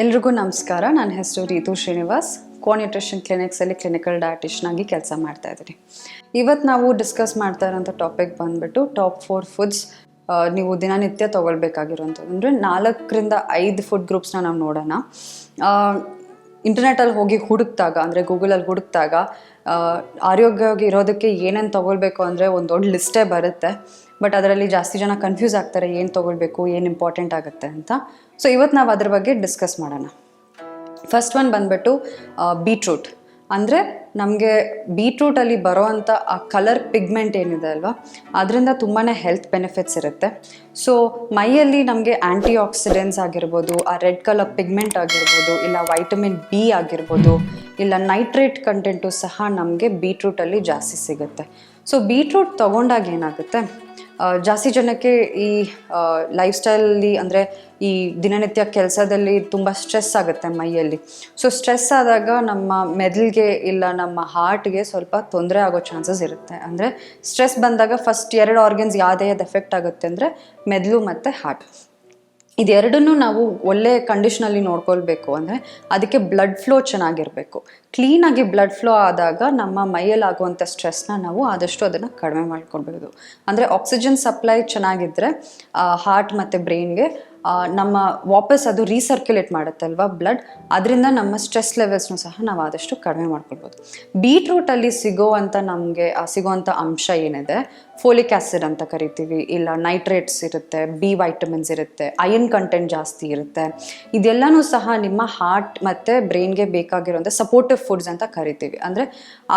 ಎಲ್ರಿಗೂ ನಮಸ್ಕಾರ. ನನ್ನ ಹೆಸರು ರೀತು ಶ್ರೀನಿವಾಸ್. ಕೋ ನ್ಯೂಟ್ರಿಷನ್ ಕ್ಲಿನಿಕ್ಸಲ್ಲಿ ಕ್ಲಿನಿಕಲ್ ಡಯಟಿಷನ್ ಆಗಿ ಕೆಲಸ ಮಾಡ್ತಾ ಇದ್ದೀನಿ. ಇವತ್ತು ನಾವು ಡಿಸ್ಕಸ್ ಮಾಡ್ತಾ ಇರೋಂಥ ಟಾಪಿಕ್ ಬಂದ್ಬಿಟ್ಟು ಟಾಪ್ ಫೋರ್ ಫುಡ್ಸ್ ನೀವು ದಿನನಿತ್ಯ ತೊಗೊಳ್ಬೇಕಾಗಿರೋಂಥದ್ದು. ಅಂದರೆ ನಾಲ್ಕರಿಂದ ಐದು ಫುಡ್ ಗ್ರೂಪ್ಸ್ನ ನಾವು ನೋಡೋಣ. ಇಂಟರ್ನೆಟಲ್ಲಿ ಹೋಗಿ ಹುಡುಕ್ದಾಗ, ಅಂದರೆ ಗೂಗಲಲ್ಲಿ ಹುಡುಕ್ದಾಗ ಆರೋಗ್ಯವಾಗಿ ಇರೋದಕ್ಕೆ ಏನೇನು ತೊಗೊಳ್ಬೇಕು ಅಂದರೆ ಒಂದು ದೊಡ್ಡ ಲಿಸ್ಟೇ ಬರುತ್ತೆ. ಬಟ್ ಅದರಲ್ಲಿ ಜಾಸ್ತಿ ಜನ ಕನ್ಫ್ಯೂಸ್ ಆಗ್ತಾರೆ, ಏನು ತೊಗೊಳ್ಬೇಕು, ಏನು ಇಂಪಾರ್ಟೆಂಟ್ ಆಗುತ್ತೆ ಅಂತ. ಸೊ ಇವತ್ತು ನಾವು ಅದ್ರ ಬಗ್ಗೆ ಡಿಸ್ಕಸ್ ಮಾಡೋಣ. ಫಸ್ಟ್ ಒನ್ ಬಂದ್ಬಿಟ್ಟು ಬೀಟ್ರೂಟ್ ಅಂದರೆ ನಮಗೆ ಬೀಟ್ರೂಟಲ್ಲಿ ಬರೋವಂಥ ಆ ಕಲರ್ ಪಿಗ್ಮೆಂಟ್ ಏನಿದೆ ಅಲ್ವಾ, ಅದರಿಂದ ತುಂಬಾ ಹೆಲ್ತ್ ಬೆನಿಫಿಟ್ಸ್ ಇರುತ್ತೆ. ಸೊ ಮೈಯಲ್ಲಿ ನಮಗೆ ಆ್ಯಂಟಿ ಆಕ್ಸಿಡೆಂಟ್ಸ್ ಆಗಿರ್ಬೋದು, ಆ ರೆಡ್ ಕಲರ್ ಪಿಗ್ಮೆಂಟ್ ಆಗಿರ್ಬೋದು, ಇಲ್ಲ ವೈಟಮಿನ್ ಬಿ ಆಗಿರ್ಬೋದು, ಇಲ್ಲ ನೈಟ್ರೇಟ್ ಕಂಟೆಂಟು ಸಹ ನಮಗೆ ಬೀಟ್ರೂಟಲ್ಲಿ ಜಾಸ್ತಿ ಸಿಗುತ್ತೆ. ಸೊ ಬೀಟ್ರೂಟ್ ತೊಗೊಂಡಾಗ ಏನಾಗುತ್ತೆ? ಜಾಸ್ತಿ ಜನಕ್ಕೆ ಈ ಲೈಫ್ ಸ್ಟೈಲಲ್ಲಿ ಅಂದರೆ ಈ ದಿನನಿತ್ಯ ಕೆಲಸದಲ್ಲಿ ತುಂಬ ಸ್ಟ್ರೆಸ್ ಆಗುತ್ತೆ ಮೈಯಲ್ಲಿ. ಸೊ ಸ್ಟ್ರೆಸ್ ಆದಾಗ ನಮ್ಮ ಮೆದುಳಿಗೆ ಇಲ್ಲ, ನಮ್ಮ ಹಾರ್ಟ್ಗೆ ಸ್ವಲ್ಪ ತೊಂದರೆ ಆಗೋ ಚಾನ್ಸಸ್ ಇರುತ್ತೆ. ಅಂದರೆ ಸ್ಟ್ರೆಸ್ ಬಂದಾಗ ಫಸ್ಟ್ ಎರಡು ಆರ್ಗನ್ಸ್ ಯಾವುದೇ ಅದು ಎಫೆಕ್ಟ್ ಆಗುತ್ತೆ ಅಂದರೆ ಮೆದುಳು ಮತ್ತು ಹಾರ್ಟ್ ಇದೆರಡನ್ನೂ ನಾವು ಒಳ್ಳೆ ಕಂಡೀಷನಲ್ಲಿ ನೋಡ್ಕೊಳ್ಬೇಕು ಅಂದರೆ ಅದಕ್ಕೆ ಬ್ಲಡ್ ಫ್ಲೋ ಚೆನ್ನಾಗಿರಬೇಕು. ಕ್ಲೀನಾಗಿ ಬ್ಲಡ್ ಫ್ಲೋ ಆದಾಗ ನಮ್ಮ ಮೈಯಲ್ಲಿ ಆಗುವಂಥ ಸ್ಟ್ರೆಸ್ನ ನಾವು ಆದಷ್ಟು ಅದನ್ನು ಕಡಿಮೆ ಮಾಡ್ಕೊಳ್ಬೋದು ಅಂದರೆ ಆಕ್ಸಿಜನ್ ಸಪ್ಲೈ ಚೆನ್ನಾಗಿದ್ದರೆ ಹಾರ್ಟ್ ಮತ್ತು ಬ್ರೈನ್ಗೆ ನಮ್ಮ ವಾಪಸ್ ಅದು ರೀಸರ್ಕ್ಯುಲೇಟ್ ಮಾಡುತ್ತಲ್ವಾ ಬ್ಲಡ್ ಅದರಿಂದ ನಮ್ಮ ಸ್ಟ್ರೆಸ್ ಲೆವೆಲ್ಸ್ನು ಸಹ ನಾವು ಆದಷ್ಟು ಕಡಿಮೆ ಮಾಡ್ಕೊಳ್ಬೋದು ಬೀಟ್ರೂಟಲ್ಲಿ ಸಿಗೋವಂಥ ನಮಗೆ ಸಿಗೋವಂಥ ಅಂಶ ಏನಿದೆ ಫೋಲಿಕ್ ಆ್ಯಸಿಡ್ ಅಂತ ಕರಿತೀವಿ, ಇಲ್ಲ ನೈಟ್ರೇಟ್ಸ್ ಇರುತ್ತೆ ಬಿ ವೈಟಮಿನ್ಸ್ ಇರುತ್ತೆ ಅಯನ್ ಕಂಟೆಂಟ್ ಜಾಸ್ತಿ ಇರುತ್ತೆ. ಇದೆಲ್ಲನೂ ಸಹ ನಿಮ್ಮ ಹಾರ್ಟ್ ಮತ್ತು ಬ್ರೈನ್ಗೆ ಬೇಕಾಗಿರೋಂಥ ಸಪೋರ್ಟಿವ್ ಫುಡ್ಸ್ ಅಂತ ಕರಿತೀವಿ. ಅಂದರೆ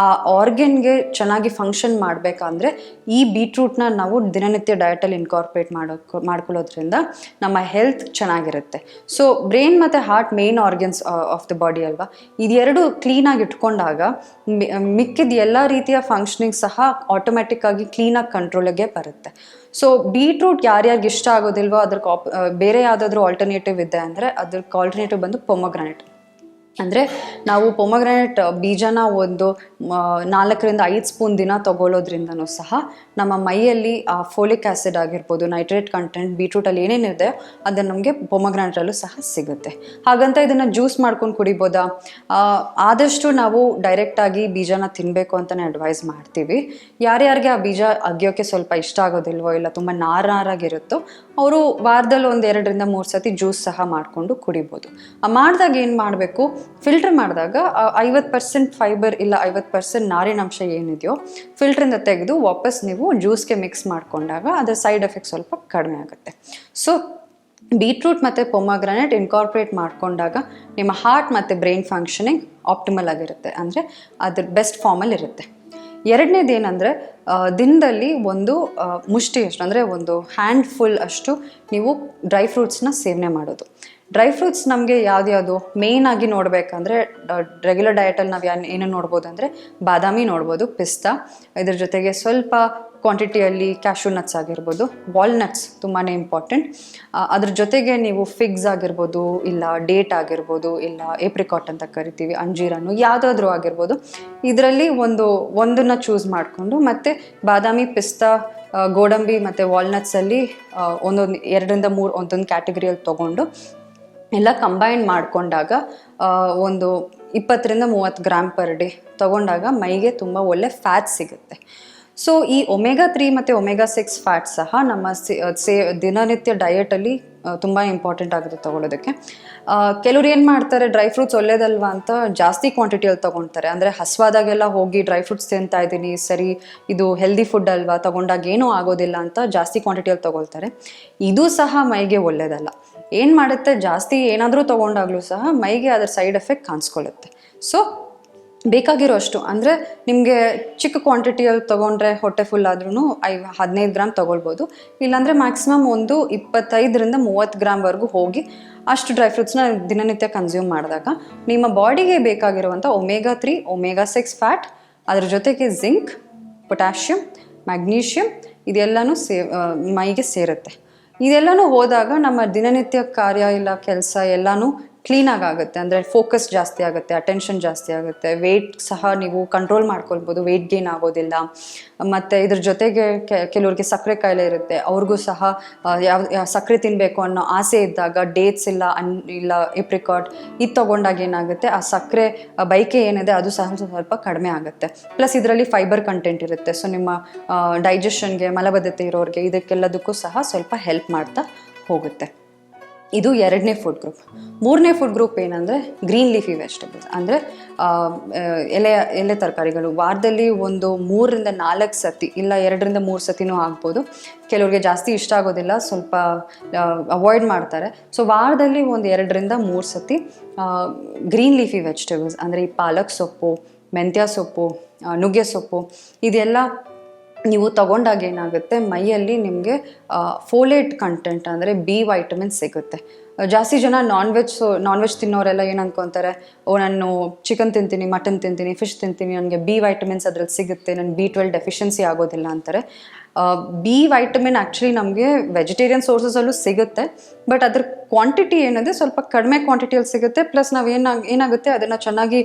ಆ ಆರ್ಗೆನ್ಗೆ ಚೆನ್ನಾಗಿ ಫಂಕ್ಷನ್ ಮಾಡಬೇಕಂದ್ರೆ ಈ ಬೀಟ್ರೂಟ್ನ ನಾವು ದಿನನಿತ್ಯ ಡಯಟಲ್ಲಿ ಇನ್ಕಾರ್ಪೊರೇಟ್ ಮಾಡೋ ಮಾಡ್ಕೊಳ್ಳೋದ್ರಿಂದ ನಮ್ಮ ಹೆಲ್ತ್ ಚೆನ್ನಾಗಿರುತ್ತೆ. ಸೊ ಬ್ರೈನ್ ಮತ್ತು heart main organs of the body ಅಲ್ವಾ? ಇದೆರಡು ಕ್ಲೀನಾಗಿ ಇಟ್ಕೊಂಡಾಗ ಮಿಕ್ಕಿದ ಎಲ್ಲ ರೀತಿಯ ಫಂಕ್ಷನಿಂಗ್ ಸಹ ಆಟೋಮ್ಯಾಟಿಕ್ ಆಗಿ ಕ್ಲೀನಾಗಿ ಕಂಟ್ರೋಲಿಗೆ ಬರುತ್ತೆ. ಸೊ ಬೀಟ್ರೂಟ್ ಯಾರ್ಯಾರಿಗೆ ಇಷ್ಟ ಆಗೋದಿಲ್ವೋ ಅದಕ್ಕೆ ಆಪ್ ಬೇರೆ ಯಾವುದಾದ್ರೂ ಆಲ್ಟರ್ನೇಟಿವ್ ಇದೆ ಅಂದರೆ ಅದಕ್ಕೆ ಆಲ್ಟರ್ನೇಟಿವ್ ಬಂದು ಪೊಮಗ್ರಾನೆಟ್ ಅಂದರೆ ನಾವು ಪೊಮಗ್ರಾನೆಟ್ ಬೀಜನ ಒಂದು ನಾಲ್ಕರಿಂದ ಐದು ಸ್ಪೂನ್ ದಿನ ತಗೊಳ್ಳೋದ್ರಿಂದನೂ ಸಹ ನಮ್ಮ ಮೈಯಲ್ಲಿ, ಆ ಫೋಲಿಕ್ ಆ್ಯಸಿಡ್ ಆಗಿರ್ಬೋದು ನೈಟ್ರೇಟ್ ಕಂಟೆಂಟ್ ಬೀಟ್ರೂಟಲ್ಲಿ ಏನೇನಿದೆ, ಅದನ್ನು ನಮಗೆ ಪೊಮಗ್ರಾನೆಟಲ್ಲೂ ಸಹ ಸಿಗುತ್ತೆ. ಹಾಗಂತ ಇದನ್ನು ಜ್ಯೂಸ್ ಮಾಡ್ಕೊಂಡು ಕುಡಿಬೋದಾ? ಆದಷ್ಟು ನಾವು ಡೈರೆಕ್ಟಾಗಿ ಬೀಜನ ತಿನ್ನಬೇಕು ಅಂತಲೇ ಅಡ್ವೈಸ್ ಮಾಡ್ತೀವಿ. ಯಾರ್ಯಾರಿಗೆ ಆ ಬೀಜ ಅಗಿಯೋಕ್ಕೆ ಸ್ವಲ್ಪ ಇಷ್ಟ ಆಗೋದಿಲ್ವೋ ಇಲ್ಲ ತುಂಬ ನಾರ್ ಅವರು ವಾರದಲ್ಲಿ ಒಂದು ಎರಡರಿಂದ ಮೂರು ಸತಿ ಜ್ಯೂಸ್ ಸಹ ಮಾಡಿಕೊಂಡು ಕುಡಿಬೋದು. ಮಾಡಿದಾಗ ಏನು ಮಾಡಬೇಕು? ಫಿಲ್ಟರ್ ಮಾಡಿದಾಗ ಐವತ್ತು ಪರ್ಸೆಂಟ್ ಫೈಬರ್ ಇಲ್ಲ ಐವತ್ತು ಪರ್ಸೆಂಟ್ ನಾರಿನಾಂಶ ಏನಿದೆಯೋ ಫಿಲ್ಟ್ರಿಂದ ತೆಗೆದು ವಾಪಸ್ ನೀವು ಜ್ಯೂಸ್ಗೆ ಮಿಕ್ಸ್ ಮಾಡಿಕೊಂಡಾಗ ಅದರ ಸೈಡ್ ಎಫೆಕ್ಟ್ ಸ್ವಲ್ಪ ಕಡಿಮೆ ಆಗುತ್ತೆ. ಸೊ ಬೀಟ್ರೂಟ್ ಮತ್ತು ಪೊಮಾಗ್ರಾನೆಟ್ ಇನ್ಕಾರ್ಪೊರೇಟ್ ಮಾಡಿಕೊಂಡಾಗ ನಿಮ್ಮ ಹಾರ್ಟ್ ಮತ್ತು ಬ್ರೈನ್ ಫಂಕ್ಷನಿಂಗ್ ಆಪ್ಟಿಮಲ್ ಆಗಿರುತ್ತೆ. ಅಂದರೆ ಅದ್ರ ಬೆಸ್ಟ್ ಫಾರ್ಮಲ್ಲಿ ಇರುತ್ತೆ. ಎರಡನೇದು ಏನಂದರೆ ದಿನದಲ್ಲಿ ಒಂದು ಮುಷ್ಟಿ ಅಷ್ಟು, ಅಂದರೆ ಒಂದು ಹ್ಯಾಂಡ್ ಫುಲ್ ಅಷ್ಟು ನೀವು ಡ್ರೈ ಫ್ರೂಟ್ಸ್ನ ಸೇವನೆ ಮಾಡೋದು. ಡ್ರೈ ಫ್ರೂಟ್ಸ್ ನಮಗೆ ಯಾವ್ದ್ಯಾವುದು? ಮೇಯ್ನ್ ಆಗಿ ನೋಡಬೇಕಂದ್ರೆ ರೆಗ್ಯುಲರ್ ಡಯಟಲ್ಲಿ ನಾವು ಏನು ಏನೇನು ನೋಡ್ಬೋದು ಅಂದರೆ ಬಾದಾಮಿ ನೋಡ್ಬೋದು, ಪಿಸ್ತಾ. ಇದ್ರ ಜೊತೆಗೆ ಸ್ವಲ್ಪ ಕ್ವಾಂಟಿಟಿಯಲ್ಲಿ ಕ್ಯಾಶ್ಯೂ ನಟ್ಸ್ ಆಗಿರ್ಬೋದು ವಾಲ್ನಟ್ಸ್ ತುಂಬಾ ಇಂಪಾರ್ಟೆಂಟ್ ಅದ್ರ ಜೊತೆಗೆ ನೀವು ಫಿಗ್ಸ್ ಆಗಿರ್ಬೋದು, ಇಲ್ಲ ಡೇಟ್ ಆಗಿರ್ಬೋದು, ಇಲ್ಲ ಏಪ್ರಿಕಾಟ್ ಅಂತ ಕರಿತೀವಿ, ಅಂಜೀರನ್ನು, ಯಾವುದಾದ್ರೂ ಆಗಿರ್ಬೋದು. ಇದರಲ್ಲಿ ಒಂದು, ಒಂದನ್ನು ಚೂಸ್ ಮಾಡಿಕೊಂಡು ಮತ್ತು ಬಾದಾಮಿ, ಪಿಸ್ತಾ ಗೋಡಂಬಿ ಮತ್ತು ವಾಲ್ನಟ್ಸಲ್ಲಿ ಒಂದೊಂದು, ಎರಡರಿಂದ ಮೂರು, ಒಂದೊಂದು ಕ್ಯಾಟಗರಿಯಲ್ಲಿ ತೊಗೊಂಡು ಎಲ್ಲ ಕಂಬೈನ್ ಮಾಡಿಕೊಂಡಾಗ ಒಂದು ಇಪ್ಪತ್ತರಿಂದ ಮೂವತ್ತು ಗ್ರಾಮ್ ಪರ್ ಡೇ ತಗೊಂಡಾಗ ಮೈಗೆ ತುಂಬ ಒಳ್ಳೆ ಫ್ಯಾಟ್ ಸಿಗುತ್ತೆ. ಸೊ ಈ ಒಮೆಗಾ ತ್ರೀ ಮತ್ತು ಒಮೆಗಾ ಸಿಕ್ಸ್ ಫ್ಯಾಟ್ ಸಹ ನಮ್ಮ ಸೇ ದಿನನಿತ್ಯ ಡಯಟಲ್ಲಿ ತುಂಬ ಇಂಪಾರ್ಟೆಂಟ್ ಆಗುತ್ತೆ ತೊಗೊಳೋದಕ್ಕೆ ಕೆಲವ್ರು ಏನು ಮಾಡ್ತಾರೆ ಡ್ರೈ ಫ್ರೂಟ್ಸ್ ಒಳ್ಳೇದಲ್ವಾ ಅಂತ ಜಾಸ್ತಿ ಕ್ವಾಂಟಿಟಿಯಲ್ಲಿ ತೊಗೊಳ್ತಾರೆ ಅಂದರೆ ಹಸ್ವಾದಾಗೆಲ್ಲ ಹೋಗಿ ಡ್ರೈ ಫ್ರೂಟ್ಸ್ ತಿಂತಾ ಇದ್ದೀನಿ, ಸರಿ, ಇದು ಹೆಲ್ದಿ ಫುಡ್ ಅಲ್ವಾ, ತೊಗೊಂಡಾಗ ಏನೂ ಆಗೋದಿಲ್ಲ ಅಂತ ಜಾಸ್ತಿ ಕ್ವಾಂಟಿಟಿಯಲ್ಲಿ ತೊಗೊಳ್ತಾರೆ. ಇದು ಸಹ ಮೈಗೆ ಒಳ್ಳೇದಲ್ಲ. ಏನು ಮಾಡುತ್ತೆ? ಜಾಸ್ತಿ ಏನಾದರೂ ತೊಗೊಂಡಾಗಲೂ ಸಹ ಮೈಗೆ ಅದರ ಸೈಡ್ ಎಫೆಕ್ಟ್ ಕಾಣಿಸ್ಕೊಳ್ಳುತ್ತೆ. ಸೊ ಬೇಕಾಗಿರೋ ಅಷ್ಟು ಅಂದರೆ ನಿಮಗೆ ಚಿಕ್ಕ ಕ್ವಾಂಟಿಟಿಯಲ್ಲಿ ತೊಗೊಂಡ್ರೆ ಹೊಟ್ಟೆ ಫುಲ್ ಆದ್ರೂ ಐ, ಹದಿನೈದು ಗ್ರಾಮ್ ತೊಗೊಳ್ಬೋದು. ಇಲ್ಲಾಂದರೆ ಮ್ಯಾಕ್ಸಿಮಮ್ ಒಂದು ಇಪ್ಪತ್ತೈದರಿಂದ ಮೂವತ್ತು ಗ್ರಾಮ್ವರೆಗೂ ಹೋಗಿ ಅಷ್ಟು ಡ್ರೈ ಫ್ರೂಟ್ಸ್ನ ದಿನನಿತ್ಯ ಕನ್ಸ್ಯೂಮ್ ಮಾಡಿದಾಗ ನಿಮ್ಮ ಬಾಡಿಗೆ ಬೇಕಾಗಿರುವಂಥ omega three omega six fat ಅದ್ರ ಜೊತೆಗೆ ಜಿಂಕ್ ಪೊಟ್ಯಾಷಿಯಮ್ ಮ್ಯಾಗ್ನೀಷಿಯಮ್ ಇದೆಲ್ಲನೂ ಸೇ ಮೈಗೆ ಸೇರುತ್ತೆ. ಇದೆಲ್ಲನೂ ಹೋದಾಗ ನಮ್ಮ ದಿನನಿತ್ಯ ಕಾರ್ಯ ಇಲ್ಲ ಕೆಲಸ ಎಲ್ಲನೂ ಕ್ಲೀನಾಗಿ ಆಗುತ್ತೆ. ಅಂದರೆ ಫೋಕಸ್ ಜಾಸ್ತಿ ಆಗುತ್ತೆ ಅಟೆನ್ಷನ್ ಜಾಸ್ತಿ ಆಗುತ್ತೆ. ವೆಯ್ಟ್ ಸಹ ನೀವು ಕಂಟ್ರೋಲ್ ಮಾಡ್ಕೊಳ್ಬೋದು. ವೆಯ್ಟ್ ಗೇನ್ ಆಗೋದಿಲ್ಲ. ಮತ್ತು ಇದ್ರ ಜೊತೆಗೆ ಕೆಲವರಿಗೆ ಸಕ್ಕರೆ ಕಾಯಿಲೆ ಇರುತ್ತೆ. ಅವ್ರಿಗೂ ಸಹ ಯಾವ ಸಕ್ಕರೆ ತಿನ್ನಬೇಕು ಅನ್ನೋ ಆಸೆ ಇದ್ದಾಗ ಡೇಟ್ಸ್ ಇಲ್ಲ, ಅನ್, ಇಲ್ಲ ಎಪ್ರಿಕಾಟ್ ಇದು ತೊಗೊಂಡಾಗ ಏನಾಗುತ್ತೆ? ಆ ಸಕ್ಕರೆ ಬೈಕೆ ಏನಿದೆ ಅದು ಸಹ ಸ್ವಲ್ಪ ಕಡಿಮೆ ಆಗುತ್ತೆ. ಪ್ಲಸ್ ಇದರಲ್ಲಿ ಫೈಬರ್ ಕಂಟೆಂಟ್ ಇರುತ್ತೆ. ಸೊ ನಿಮ್ಮ ಡೈಜೆಷನ್ಗೆ ಮಲಬದ್ಧತೆ ಇರೋರಿಗೆ ಇದಕ್ಕೆಲ್ಲದಕ್ಕೂ ಸಹ ಸ್ವಲ್ಪ ಹೆಲ್ಪ್ ಮಾಡ್ತಾ ಹೋಗುತ್ತೆ. ಇದು ಎರಡನೇ ಫುಡ್ ಗ್ರೂಪ್ ಮೂರನೇ ಫುಡ್ ಗ್ರೂಪ್ ಏನಂದರೆ ಗ್ರೀನ್ ಲೀಫಿ ವೆಜಿಟೇಬಲ್ಸ್ ಅಂದರೆ ಎಲೆ ಎಲೆ ತರಕಾರಿಗಳು. ವಾರದಲ್ಲಿ ಒಂದು ಮೂರರಿಂದ ನಾಲ್ಕು ಸತಿ, ಇಲ್ಲ ಎರಡರಿಂದ ಮೂರು ಸತಿನೂ ಆಗ್ಬೋದು. ಕೆಲವ್ರಿಗೆ ಜಾಸ್ತಿ ಇಷ್ಟ ಆಗೋದಿಲ್ಲ, ಸ್ವಲ್ಪ ಅವಾಯ್ಡ್ ಮಾಡ್ತಾರೆ. ಸೊ ವಾರದಲ್ಲಿ ಒಂದು ಎರಡರಿಂದ ಮೂರು ಸತಿ ಗ್ರೀನ್ ಲೀಫಿ ವೆಜಿಟೇಬಲ್ಸ್ ಅಂದರೆ ಈ ಪಾಲಕ್ ಸೊಪ್ಪು, ಮೆಂತ್ಯ ಸೊಪ್ಪು ನುಗ್ಗೆ ಸೊಪ್ಪು, ಇದೆಲ್ಲ ನೀವು ತಗೊಂಡಾಗ ಏನಾಗುತ್ತೆ, ಮೈಯಲ್ಲಿ ನಿಮಗೆ ಫೋಲೇಟ್ ಕಂಟೆಂಟ್ ಅಂದರೆ ಬಿ ವೈಟಮಿನ್ ಸಿಗುತ್ತೆ. ಜಾಸ್ತಿ ಜನ ನಾನ್ ವೆಜ್ ನಾನ್ ವೆಜ್ ತಿನ್ನೋರೆಲ್ಲ ಏನು ಅಂದ್ಕೊತಾರೆ ಓ, ನಾನು ಚಿಕನ್ ತಿಂತೀನಿ ಮಟನ್ ತಿಂತೀನಿ ಫಿಶ್ ತಿಂತೀನಿ, ನನಗೆ ಬಿ ವೈಟಮಿನ್ಸ್ ಅದ್ರಲ್ಲಿ ಸಿಗುತ್ತೆ ನನ್ನ ಬಿ ಟ್ವೆಲ್ ಡೆಫಿಷಿಯನ್ಸಿ ಆಗೋದಿಲ್ಲ ಅಂತಾರೆ. ಬಿ ವೈಟಮಿನ್ ಆ್ಯಕ್ಚುಲಿ ನಮಗೆ ವೆಜಿಟೇರಿಯನ್ ಸೋರ್ಸಸಲ್ಲೂ ಸಿಗುತ್ತೆ ಬಟ್ ಅದ್ರ ಕ್ವಾಂಟಿಟಿ ಏನಿದೆ ಸ್ವಲ್ಪ ಕಡಿಮೆ ಕ್ವಾಂಟಿಟಿಯಲ್ಲಿ ಸಿಗುತ್ತೆ ಪ್ಲಸ್ ನಾವು ಏನಾಗ, ಏನಾಗುತ್ತೆ, ಅದನ್ನು ಚೆನ್ನಾಗಿ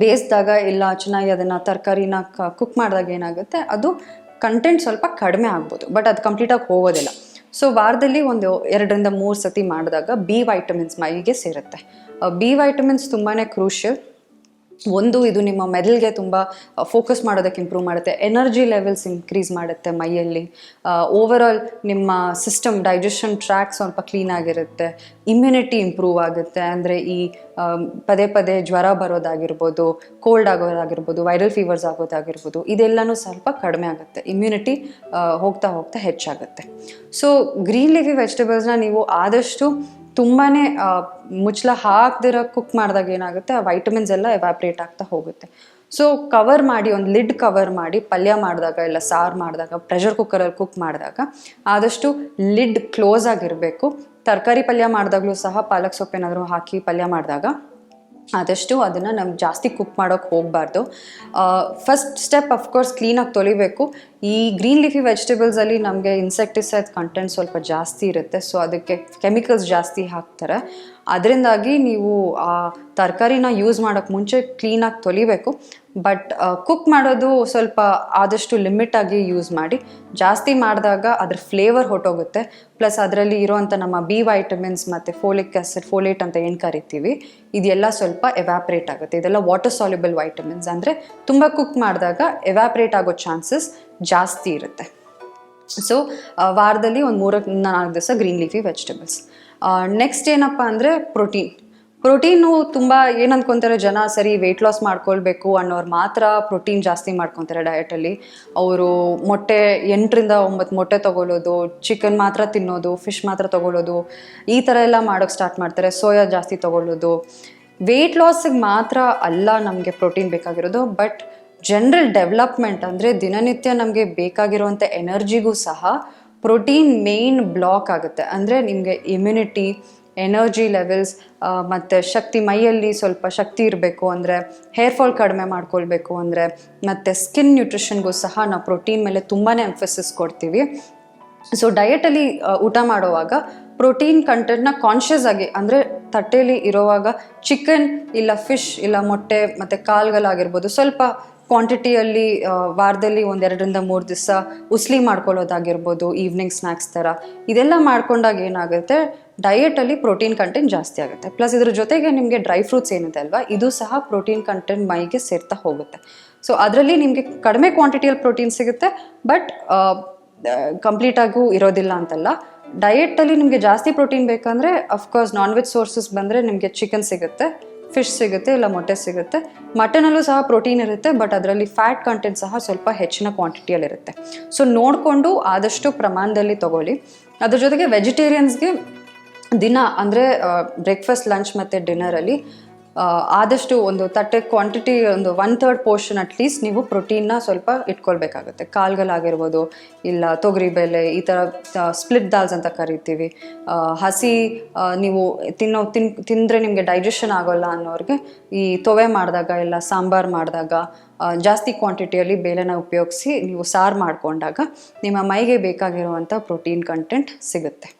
ಬೇಯಿಸಿದಾಗ ಇಲ್ಲ ಚೆನ್ನಾಗಿ ಅದನ್ನು ತರಕಾರಿನ ಕುಕ್ ಮಾಡಿದಾಗ ಏನಾಗುತ್ತೆ? ಅದು ಕಂಟೆಂಟ್ ಸ್ವಲ್ಪ ಕಡಿಮೆ ಆಗ್ಬೋದು ಬಟ್ ಅದು ಕಂಪ್ಲೀಟಾಗಿ ಹೋಗೋದಿಲ್ಲ. ಸೊ ವಾರದಲ್ಲಿ ಒಂದು ಎರಡರಿಂದ ಮೂರು ಸತಿ ಮಾಡಿದಾಗ ಬಿ ವೈಟಮಿನ್ಸ್ ಮೈಗೆ ಸೇರುತ್ತೆ. ಬಿ ವೈಟಮಿನ್ಸ್ ತುಂಬಾ ಕ್ರೂಷಿಯಲ್ ಒಂದು ಇದು ನಿಮ್ಮ ಮೆದಲ್ಗೆ ತುಂಬ ಫೋಕಸ್ ಮಾಡೋದಕ್ಕೆ ಇಂಪ್ರೂವ್ ಮಾಡುತ್ತೆ. ಎನರ್ಜಿ ಲೆವೆಲ್ಸ್ ಇನ್ಕ್ರೀಸ್ ಮಾಡುತ್ತೆ ಮೈಯಲ್ಲಿ. ಓವರ್ ನಿಮ್ಮ ಸಿಸ್ಟಮ್ ಡೈಜೆಷನ್ ಟ್ರ್ಯಾಕ್ ಸ್ವಲ್ಪ ಕ್ಲೀನ್ ಆಗಿರುತ್ತೆ. ಇಮ್ಯುನಿಟಿ ಇಂಪ್ರೂವ್ ಆಗುತ್ತೆ. ಅಂದರೆ ಈ ಪದೇ ಪದೇ ಜ್ವರ ಬರೋದಾಗಿರ್ಬೋದು ಕೋಲ್ಡ್ ಆಗೋದಾಗಿರ್ಬೋದು ವೈರಲ್ ಫೀವರ್ಸ್ ಆಗೋದಾಗಿರ್ಬೋದು, ಇದೆಲ್ಲನೂ ಸ್ವಲ್ಪ ಕಡಿಮೆ ಆಗುತ್ತೆ. ಇಮ್ಯುನಿಟಿ ಹೋಗ್ತಾ ಹೋಗ್ತಾ ಹೆಚ್ಚಾಗುತ್ತೆ. ಸೊ ಗ್ರೀನ್ ಲಿಫಿ ವೆಜಿಟೇಬಲ್ಸ್ನ ನೀವು ಆದಷ್ಟು ತುಂಬಾ ಮುಚ್ಚಳ ಹಾಕ್ದಿರ ಕುಕ್ ಮಾಡಿದಾಗ ಏನಾಗುತ್ತೆ, ಆ ವೈಟಮಿನ್ಸ್ ಎಲ್ಲ ಎವಾಪ್ರೇಟ್ ಆಗ್ತಾ ಹೋಗುತ್ತೆ. ಸೊ ಕವರ್ ಮಾಡಿ, ಒಂದು ಲಿಡ್ ಕವರ್ ಮಾಡಿ, ಪಲ್ಯ ಮಾಡಿದಾಗ ಇಲ್ಲ ಸಾರು ಮಾಡಿದಾಗ ಪ್ರೆಷರ್ ಕುಕ್ಕರಲ್ಲಿ ಕುಕ್ ಮಾಡಿದಾಗ, ಆದಷ್ಟು ಲಿಡ್ ಕ್ಲೋಸ್ ಆಗಿರಬೇಕು. ತರಕಾರಿ ಪಲ್ಯ ಮಾಡಿದಾಗಲೂ ಸಹ ಪಾಲಕ್ ಸೊಪ್ಪೇನಾದರೂ ಹಾಕಿ ಪಲ್ಯ ಮಾಡಿದಾಗ ಆದಷ್ಟು ಅದನ್ನು ನಮ್ಗೆ ಜಾಸ್ತಿ ಕುಕ್ ಮಾಡೋಕ್ಕೆ ಹೋಗಬಾರ್ದು. ಫಸ್ಟ್ ಸ್ಟೆಪ್ ಅಫ್ಕೋರ್ಸ್ ಕ್ಲೀನಾಗಿ ತೊಳಿಬೇಕು. ಈ ಗ್ರೀನ್ ಲೀಫಿ ವೆಜಿಟೇಬಲ್ಸಲ್ಲಿ ನಮಗೆ ಇನ್ಸೆಕ್ಟಿಸೈಡ್ ಕಂಟೆಂಟ್ ಸ್ವಲ್ಪ ಜಾಸ್ತಿ ಇರುತ್ತೆ. ಸೊ ಅದಕ್ಕೆ ಕೆಮಿಕಲ್ಸ್ ಜಾಸ್ತಿ ಹಾಕ್ತಾರೆ. ಅದರಿಂದಾಗಿ ನೀವು ಆ ತರಕಾರಿನ ಯೂಸ್ ಮಾಡೋಕ್ಕೆ ಮುಂಚೆ ಕ್ಲೀನಾಗಿ ತೊಳಿಬೇಕು. ಬಟ್ ಕುಕ್ ಮಾಡೋದು ಸ್ವಲ್ಪ ಆದಷ್ಟು ಲಿಮಿಟಾಗಿ ಯೂಸ್ ಮಾಡಿ. ಜಾಸ್ತಿ ಮಾಡಿದಾಗ ಅದ್ರ ಫ್ಲೇವರ್ ಹೊಟ್ಟೋಗುತ್ತೆ ಪ್ಲಸ್ ಅದರಲ್ಲಿ ಇರೋವಂಥ ನಮ್ಮ ಬಿ ವೈಟಮಿನ್ಸ್ ಮತ್ತು ಫೋಲಿಕ್ ಆಸಿಡ್ ಫೋಲೇಟ್ ಅಂತ ಏನು ಕರಿತೀವಿ, ಇದೆಲ್ಲ ಸ್ವಲ್ಪ ಎವ್ಯಾಪ್ರೇಟ್ ಆಗುತ್ತೆ. ಇದೆಲ್ಲ ವಾಟರ್ ಸಾಲ್ಯುಬಲ್ ವೈಟಮಿನ್ಸ್ ಅಂದರೆ ತುಂಬ ಕುಕ್ ಮಾಡಿದಾಗ ಎವ್ಯಾಪ್ರೇಟ್ ಆಗೋ ಚಾನ್ಸಸ್ ಜಾಸ್ತಿ ಇರುತ್ತೆ. ಸೊ ವಾರದಲ್ಲಿ ಒಂದು ಮೂರಕ್ಕೆ ನಾಲ್ಕು ದಿವಸ ಗ್ರೀನ್ ಲೀಫಿ ವೆಜಿಟೇಬಲ್ಸ್ ನೆಕ್ಸ್ಟ್ ಏನಪ್ಪ ಅಂದರೆ ಪ್ರೋಟೀನ್ ಪ್ರೋಟೀನು ತುಂಬ ಏನು ಜನ ಸರಿ ವೆಯ್ಟ್ ಲಾಸ್ ಮಾಡ್ಕೊಳ್ಬೇಕು ಅನ್ನೋರು ಮಾತ್ರ ಪ್ರೋಟೀನ್ ಜಾಸ್ತಿ ಮಾಡ್ಕೊತಾರೆ ಡಯಟಲ್ಲಿ ಅವರು ಮೊಟ್ಟೆ ಎಂಟರಿಂದ ಒಂಬತ್ತು ಮೊಟ್ಟೆ ತೊಗೊಳ್ಳೋದು ಚಿಕನ್ ಮಾತ್ರ ತಿನ್ನೋದು ಫಿಶ್ ಮಾತ್ರ ತೊಗೊಳ್ಳೋದು ಈ ಥರ ಎಲ್ಲ ಮಾಡೋಕ್ಕೆ ಸ್ಟಾರ್ಟ್ ಮಾಡ್ತಾರೆ. ಸೋಯಾ ಜಾಸ್ತಿ ತೊಗೊಳ್ಳೋದು ವೆಯ್ಟ್ ಲಾಸಿಗೆ ಮಾತ್ರ ಅಲ್ಲ ನಮಗೆ ಪ್ರೋಟೀನ್ ಬೇಕಾಗಿರೋದು ಬಟ್ ಜನರಲ್ ಡೆವಲಪ್ಮೆಂಟ್ ಅಂದರೆ ದಿನನಿತ್ಯ ನಮಗೆ ಬೇಕಾಗಿರುವಂಥ ಎನರ್ಜಿಗೂ ಸಹ ಪ್ರೋಟೀನ್ ಮೇನ್ ಬ್ಲಾಕ್ ಆಗುತ್ತೆ. ಅಂದರೆ ನಿಮಗೆ ಇಮ್ಯುನಿಟಿ ಎನರ್ಜಿ ಲೆವೆಲ್ಸ್ ಮತ್ತು ಶಕ್ತಿ ಮೈಯಲ್ಲಿ ಸ್ವಲ್ಪ ಶಕ್ತಿ ಇರಬೇಕು ಅಂದರೆ ಹೇರ್ ಫಾಲ್ ಕಡಿಮೆ ಮಾಡ್ಕೊಳ್ಬೇಕು ಅಂದರೆ ಮತ್ತು ಸ್ಕಿನ್ ನ್ಯೂಟ್ರಿಷನ್ಗೂ ಸಹ ನಾವು ಪ್ರೋಟೀನ್ ಮೇಲೆ ತುಂಬಾ ಎಂಫಸಿಸ್ ಕೊಡ್ತೀವಿ. ಸೊ ಡಯಟಲ್ಲಿ ಊಟ ಮಾಡುವಾಗ ಪ್ರೋಟೀನ್ ಕಂಟೆಂಟ್ನ ಕಾನ್ಷಿಯಸ್ ಆಗಿ ಅಂದರೆ ತಟ್ಟೆಯಲ್ಲಿ ಇರೋವಾಗ ಚಿಕನ್ ಇಲ್ಲ ಫಿಶ್ ಇಲ್ಲ ಮೊಟ್ಟೆ ಮತ್ತು ಕಾಳುಗಳಾಗಿರ್ಬೋದು ಸ್ವಲ್ಪ ಕ್ವಾಂಟಿಟಿಯಲ್ಲಿ ವಾರದಲ್ಲಿ ಒಂದೆರಡರಿಂದ ಮೂರು ದಿವಸ ಉಸ್ಲಿ ಮಾಡ್ಕೊಳ್ಳೋದಾಗಿರ್ಬೋದು ಈವ್ನಿಂಗ್ ಸ್ನ್ಯಾಕ್ಸ್ ಥರ. ಇದೆಲ್ಲ ಮಾಡ್ಕೊಂಡಾಗ ಏನಾಗುತ್ತೆ? ಡಯಟಲ್ಲಿ ಪ್ರೋಟೀನ್ ಕಂಟೆಂಟ್ ಜಾಸ್ತಿ ಆಗುತ್ತೆ. ಪ್ಲಸ್ ಇದ್ರ ಜೊತೆಗೆ ನಿಮಗೆ ಡ್ರೈ ಫ್ರೂಟ್ಸ್ ಏನಿದೆ ಅಲ್ವಾ, ಇದು ಸಹ ಪ್ರೋಟೀನ್ ಕಂಟೆಂಟ್ ಮೈಗೆ ಸೇರ್ತಾ ಹೋಗುತ್ತೆ. ಸೊ ಅದರಲ್ಲಿ ನಿಮಗೆ ಕಡಿಮೆ ಕ್ವಾಂಟಿಟಿಯಲ್ಲಿ ಪ್ರೋಟೀನ್ ಸಿಗುತ್ತೆ ಬಟ್ ಕಂಪ್ಲೀಟಾಗೂ ಇರೋದಿಲ್ಲ ಅಂತಲ್ಲ. ಡಯೆಟಲ್ಲಿ ನಿಮಗೆ ಜಾಸ್ತಿ ಪ್ರೋಟೀನ್ ಬೇಕಂದರೆ ಅಫ್ಕೋರ್ಸ್ ನಾನ್ ವೆಜ್ ಸೋರ್ಸಸ್ ಬಂದರೆ ನಿಮಗೆ ಚಿಕನ್ ಸಿಗುತ್ತೆ ಫಿಶ್ ಸಿಗುತ್ತೆ, ಇಲ್ಲ ಮೊಟ್ಟೆ ಸಿಗುತ್ತೆ. ಮಟನಲ್ಲೂ ಸಹ ಪ್ರೋಟೀನ್ ಇರುತ್ತೆ ಬಟ್ ಅದರಲ್ಲಿ ಫ್ಯಾಟ್ ಕಂಟೆಂಟ್ ಸಹ ಸ್ವಲ್ಪ ಹೆಚ್ಚಿನ ಕ್ವಾಂಟಿಟಿಯಲ್ಲಿರುತ್ತೆ ಸೊ ನೋಡಿಕೊಂಡು ಆದಷ್ಟು ಪ್ರಮಾಣದಲ್ಲಿ ತಗೊಳ್ಳಿ. ಅದ್ರ ಜೊತೆಗೆ ವೆಜಿಟೇರಿಯನ್ಸ್ಗೆ ದಿನ ಅಂದರೆ ಬ್ರೇಕ್ಫಾಸ್ಟ್ ಲಂಚ್ ಮತ್ತು ಡಿನ್ನರಲ್ಲಿ ಆದಷ್ಟು ಒಂದು ತಟ್ಟೆ ಕ್ವಾಂಟಿಟಿ ಒಂದು ಒನ್ ಥರ್ಡ್ ಪೋರ್ಷನ್ ಅಟ್ಲೀಸ್ಟ್ ನೀವು ಪ್ರೋಟೀನ್ನ ಸ್ವಲ್ಪ ಇಟ್ಕೊಳ್ಬೇಕಾಗುತ್ತೆ. ಕಾಳುಗಳಾಗಿರ್ಬೋದು ಇಲ್ಲ ತೊಗರಿಬೇಳೆ ಈ ಥರ ಸ್ಪ್ಲಿಟ್ ದಾಲ್ಸ್ ಅಂತ ಕರಿತೀವಿ. ಹಸಿ ನೀವು ತಿನ್ನೋ, ತಿನ್, ತಿಂದರೆ ನಿಮಗೆ ಡೈಜೆಷನ್ ಆಗೋಲ್ಲ ಅನ್ನೋರಿಗೆ, ಈ ತೊವೆ ಮಾಡಿದಾಗ ಇಲ್ಲ ಸಾಂಬಾರು ಮಾಡಿದಾಗ ಜಾಸ್ತಿ ಕ್ವಾಂಟಿಟಿಯಲ್ಲಿ ಬೇಳೆನ ಉಪಯೋಗಿಸಿ ನೀವು ಸಾರು ಮಾಡಿಕೊಂಡಾಗ, ನಿಮ್ಮ ಮೈಗೆ ಬೇಕಾಗಿರುವಂಥ ಪ್ರೋಟೀನ್ ಕಂಟೆಂಟ್ ಸಿಗುತ್ತೆ.